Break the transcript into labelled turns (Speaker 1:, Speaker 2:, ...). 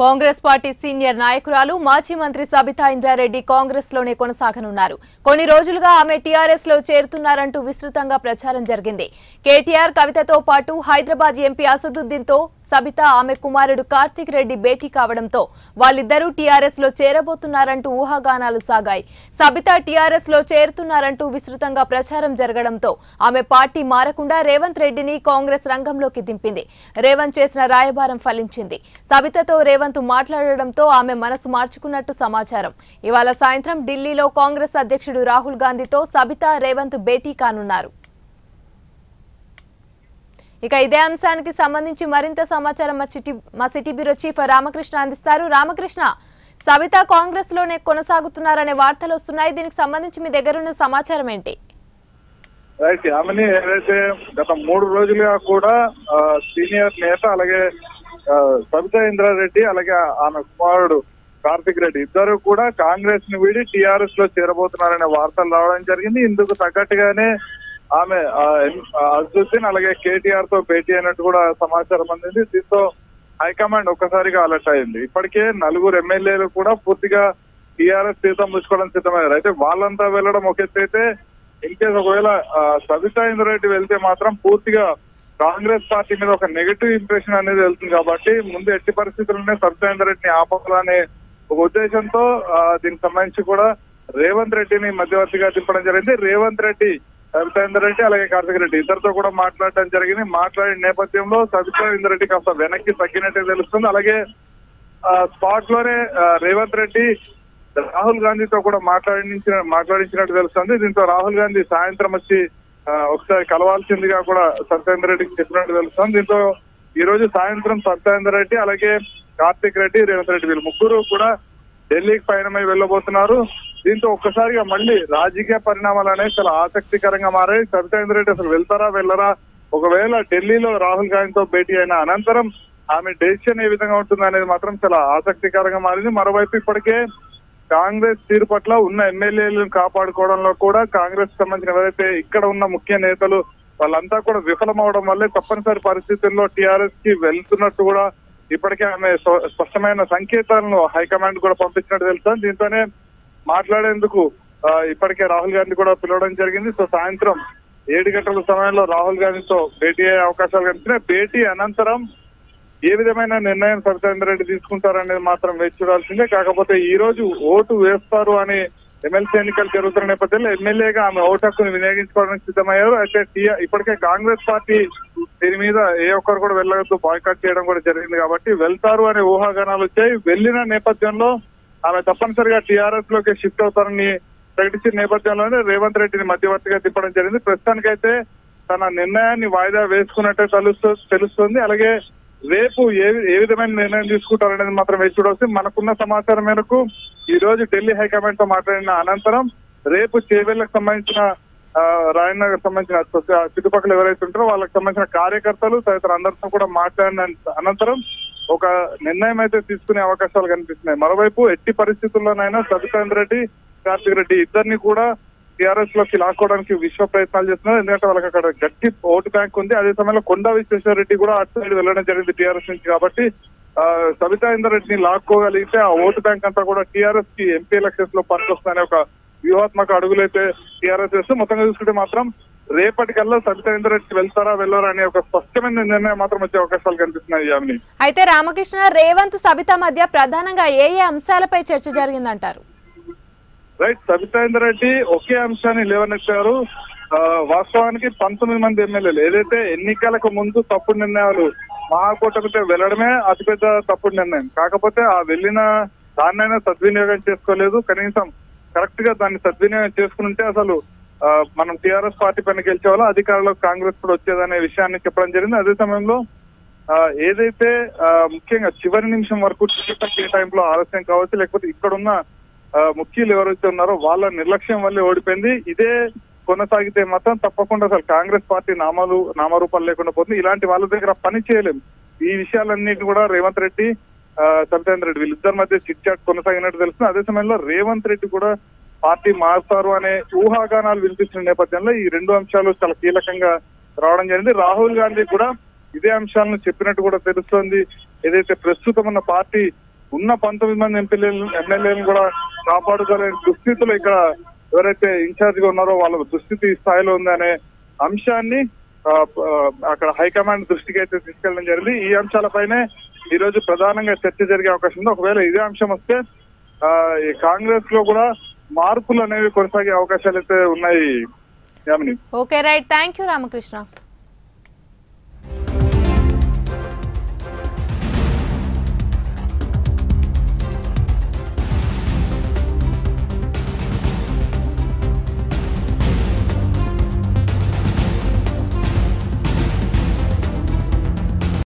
Speaker 1: Congress party senior నాయకురాలు మాజీ మంత్రి సబితా ఇంద్రారెడ్డి కాంగ్రెస్లోనే కొనసాగనున్నారు. కొన్ని రోజులుగా ఆమె టీఆర్ఎస్లో చేరుతున్నారంటూ విస్తృతంగా ప్రచారం జరిగింది. కేటీఆర్ కవితతో పాటు హైదరాబాద్ ఎంపీ అసదుద్దీన్తో సబిత ఆమె కుమారుడు కార్తీక్ రెడ్డి భేటీ కావడంతో వాళ్ళిద్దరూ టీఆర్ఎస్లో చేరబోతున్నారంటూ ఊహాగానాలు సాగాయి. సబిత టీఆర్ఎస్లో చేరుతున్నారంటూ విస్తృతంగా ప్రచారం జరగడంతో ఆమె పార్టీ మారకుండా రేవంత్ రెడ్డిని కాంగ్రెస్ రంగంలోకి దింపింది. రేవంత్ చేసిన రాయబారం ఫలించింది. సబితతో రేవంత్ మాట్లాడడంతో ఆమె మనసు మార్చుకున్నట్టు సమాచారం. ఇవాళ సాయంత్రం ఢిల్లీలో కాంగ్రెస్ అధ్యక్షుడు రాహుల్ గాంధీతో సబితా రేవంత్ భేటీ కానున్నారు. ఇక ఇదే అంశానికి సంబంధించి మరింత సమాచారం మా సిటీ మా సిటీ బ్యూరో చీఫ్ రామకృష్ణ అందిస్తారు. రామకృష్ణ సబిత కాంగ్రెస్లోనే కొనసాగుతున్నారనే వార్తలు వస్తున్నాయి. దీనికి సంబంధించి మీ దగ్గర ఉన్న సమాచారం ఏంటి?
Speaker 2: రైట్ ఆమెని ఏదైతే గత మూడు రోజులుగా కూడా సీనియర్ నేత అలాగే సబితా ఇంద్రారెడ్డి అలాగే ఆమె కుమారుడు కార్తిక్ రెడ్డి ఇద్దరు కూడా కాంగ్రెస్ని వీడి టిఆర్ఎస్లో చేరబోతున్నారనే వార్తలు రావడం జరిగింది. ఇందుకు తగ్గట్టుగానే ఆమె అజుద్దీన్ అలాగే కేటీఆర్తో భేటీ అయినట్టు కూడా సమాచారం అందింది. దీంతో హైకమాండ్ ఒక్కసారిగా అలర్ట్ అయింది. ఇప్పటికే నలుగురు ఎమ్మెల్యేలు కూడా పూర్తిగా టీఆర్ఎస్ సీతం పుచ్చుకోవడం సిద్ధమయ్యారు. అయితే వాళ్ళంతా వెళ్ళడం ఒక ఎత్తు అయితే ఇన్ కేసు ఒకవేళ సబితా ఇంద్రారెడ్డి వెళ్తే మాత్రం పూర్తిగా కాంగ్రెస్ పార్టీ మీద ఒక నెగటివ్ ఇంప్రెషన్ అనేది వెళ్తుంది కాబట్టి ముందు ఎట్టి పరిస్థితుల్లోనే సబితా రెడ్డిని ఆపాలనే ఒక ఉద్దేశంతో ఆ, దీనికి సంబంధించి కూడా రేవంత్ రెడ్డిని మధ్యవర్తిగా తిప్పడం జరిగింది. రేవంత్ రెడ్డి సబితా రెడ్డి అలాగే కార్తిక్ రెడ్డి ఇద్దరితో కూడా మాట్లాడటం జరిగింది. మాట్లాడిన నేపథ్యంలో సబితా రెడ్డి కాస్త వెనక్కి తగ్గినట్టే తెలుస్తుంది. అలాగే స్పాట్లోనే రేవంత్ రెడ్డి రాహుల్ గాంధీతో కూడా మాట్లాడించిన మాట్లాడించినట్టు తెలుస్తుంది. దీంతో రాహుల్ గాంధీ సాయంత్రం వచ్చి ఒకసారి కలవాల్సిందిగా కూడా సత్యేంద్ర రెడ్డికి చెప్పినట్టు తెలుస్తుంది దీంతో ఈ రోజు సాయంత్రం సత్యేంద్ర రెడ్డి అలాగే కార్తిక్ రెడ్డి రేవంత్ రెడ్డి వీళ్ళు ముగ్గురు కూడా ఢిల్లీకి పయనమై వెళ్ళబోతున్నారు. దీంతో ఒక్కసారిగా మళ్ళీ రాజకీయ పరిణామాలు అనేవి చాలా ఆసక్తికరంగా మారాయి. సత్యేంద్ర రెడ్డి అసలు వెళ్తారా వెళ్ళరా? ఒకవేళ ఢిల్లీలో రాహుల్ గాంధీతో భేటీ అయిన అనంతరం ఆమె డెసిషన్ ఏ విధంగా ఉంటుంది అనేది మాత్రం చాలా ఆసక్తికరంగా మారింది. మరోవైపు ఇప్పటికే కాంగ్రెస్ తీరు పట్ల ఉన్న ఎమ్మెల్యేలను కాపాడుకోవడంలో కూడా కాంగ్రెస్ సంబంధించిన ఎవరైతే ఇక్కడ ఉన్న ముఖ్య నేతలు వాళ్ళంతా కూడా విఫలమవడం వల్లే తప్పనిసరి పరిస్థితుల్లో టీఆర్ఎస్కి వెళ్తున్నట్టు కూడా ఇప్పటికే ఆమె స్పష్టమైన సంకేతాలను హైకమాండ్ కూడా పంపించినట్టు తెలుస్తుంది. దీంతోనే మాట్లాడేందుకు ఇప్పటికే రాహుల్ గాంధీ కూడా పిలవడం జరిగింది. సో సాయంత్రం ఏడు గంటల సమయంలో రాహుల్ గాంధీతో భేటీ అయ్యే అవకాశాలు కనిపిస్తున్నాయి. భేటీ అనంతరం ఏ విధమైన నిర్ణయం సబితేంద్ర రెడ్డి తీసుకుంటారనేది మాత్రం వేచి చూడాల్సిందే. కాకపోతే ఈ రోజు ఓటు వేస్తారు అని ఎమ్మెల్సీ ఎన్నికలు జరుగుతున్న నేపథ్యంలో ఎమ్మెల్యేగా ఆమె ఓటు హక్కును వినియోగించుకోవడానికి సిద్ధమయ్యారు. అయితే ఇప్పటికే కాంగ్రెస్ పార్టీ దీని మీద ఏ ఒక్కరు కూడా వెళ్ళవద్దు బాయ్కాట్ చేయడం కూడా జరిగింది కాబట్టి వెళ్తారు అనే ఊహాగానాలు వచ్చాయి. వెళ్ళిన నేపథ్యంలో ఆమె తప్పనిసరిగా టీఆర్ఎస్లోకి షిఫ్ట్ అవుతారని ప్రకటించిన నేపథ్యంలోనే రేవంత్ రెడ్డిని మధ్యవర్తిగా తిప్పడం జరిగింది. ప్రస్తుతానికైతే తన నిర్ణయాన్ని వాయిదా వేసుకున్నట్టే తెలుస్తూ తెలుస్తుంది. అలాగే రేపు ఏ ఏ విధమైన నిర్ణయం తీసుకుంటారనేది మాత్రం వేచి చూడాల్సి మనకున్న సమాచారం మేరకు ఈ రోజు ఢిల్లీ హైకమాండ్తో మాట్లాడిన అనంతరం రేపు చేవేళ్ళకు సంబంధించిన ఆ, రాయనగర్ సంబంధించిన చుట్టుపక్కల ఎవరైతే ఉంటారో వాళ్ళకి సంబంధించిన కార్యకర్తలు తదితర అందరితో కూడా మాట్లాడిన అనంతరం ఒక నిర్ణయం అయితే తీసుకునే అవకాశాలు కనిపిస్తున్నాయి. మరోవైపు ఎట్టి పరిస్థితుల్లోనైనా సబితాంద్ర రెడ్డి కార్తిక్ రెడ్డి ఇద్దరిని కూడా టీఆర్ఎస్లోకి లాక్కోవడానికి విశ్వ ప్రయత్నాలు చేస్తున్నారు. ఎందుకంటే వాళ్ళకి అక్కడ గట్టి ఓటు బ్యాంక్ ఉంది. అదే సమయంలో కొండా విశ్వేశ్వర రెడ్డి కూడా అటు సైడ్ వెళ్ళడం జరిగింది టీఆర్ఎస్ నుంచి కాబట్టి ఆ, సబితా ఇందర్ రెడ్డిని లాక్కోగలిగితే ఆ ఓటు బ్యాంక్ అంతా కూడా టీఆర్ఎస్కి ఎంపీ ఎలక్షన్స్లో పనికొస్తుందనే ఒక వ్యూహాత్మక అడుగులైతే టీఆర్ఎస్ చేస్తూ మొత్తంగా చూసుకుంటే మాత్రం రేపటికల్లా సబితా ఇందర్ రెడ్డి వెళ్తారా వెళ్ళారా అనే ఒక స్పష్టమైన నిర్ణయం మాత్రం వచ్చే అవకాశాలు కనిపిస్తున్నాయి యామిని.
Speaker 1: అయితే రామకృష్ణ రేవంత్ సబితా మధ్య ప్రధానంగా ఏ ఏ అంశాలపై చర్చ జరిగిందంటారు?
Speaker 2: రైట్ సబితాందర్ రెడ్డి ఒకే అంశాన్ని లేవనెత్తారు. ఆ, వాస్తవానికి పంతొమ్మిది మంది ఎమ్మెల్యేలు. ఏదైతే ఎన్నికలకు ముందు తప్పుడు నిర్ణయాలు మహాకూటమితో వెళ్ళడమే అతిపెద్ద తప్పుడు నిర్ణయం. కాకపోతే ఆ వెళ్ళిన దాన్నైనా సద్వినియోగం చేసుకోలేదు. కనీసం కరెక్ట్గా దాన్ని సద్వినియోగం చేసుకుంటే అసలు ఆ, మనం టీఆర్ఎస్ పార్టీ పైన గెలిచే వాళ్ళు అధికారంలో కాంగ్రెస్ కూడా వచ్చేదనే విషయాన్ని చెప్పడం జరిగింది. అదే సమయంలో ఆ, ఏదైతే ముఖ్యంగా చివరి నిమిషం వరకు టికెట్ టైంలో ఆలస్యం కావచ్చు లేకపోతే ఇక్కడున్న ముఖ్యులు ఎవరైతే ఉన్నారో వాళ్ళ నిర్లక్ష్యం వల్లే ఓడిపోయింది. ఇదే కొనసాగితే మాత్రం తప్పకుండా అసలు కాంగ్రెస్ పార్టీ నామాలు నామరూపాలు లేకుండా పోతుంది. ఇలాంటి వాళ్ళ దగ్గర పని చేయలేం. ఈ విషయాలన్నిటి కూడా రేవంత్ రెడ్డి ఆ, సబితేంద్ర రెడ్డి వీళ్ళిద్దరి మధ్య చిట్ చాట్ కొనసాగినట్టు తెలుస్తుంది. అదే సమయంలో రేవంత్ రెడ్డి కూడా పార్టీ మారుతారు అనే ఊహాగానాలు వినిపిస్తున్న నేపథ్యంలో ఈ రెండు అంశాలు చాలా కీలకంగా రావడం జరిగింది. రాహుల్ గాంధీ కూడా ఇదే అంశాలను చెప్పినట్టు కూడా తెలుస్తోంది. ఏదైతే ప్రస్తుతం ఉన్న పార్టీ ఉన్న పంతొమ్మిది మంది ఎంపీలు ఎమ్మెల్యేలను కూడా కాపాడుకోలేని దుస్థితిలో ఇక్కడ ఎవరైతే ఇన్ఛార్జ్గా ఉన్నారో వాళ్ళ దుస్థితి స్థాయిలో ఉందనే అంశాన్ని అక్కడ హైకమాండ్ దృష్టికి అయితే తీసుకెళ్ళడం జరిగింది. ఈ అంశాలపైనే ఈ రోజు ప్రధానంగా చర్చ జరిగే అవకాశం ఉంది. ఒకవేళ ఇదే అంశం వస్తే ఈ కాంగ్రెస్లో కూడా మార్పులు అనేవి కొనసాగే అవకాశాలు అయితే ఉన్నాయి Yamini.
Speaker 1: Okay right. Thank you Ramakrishna.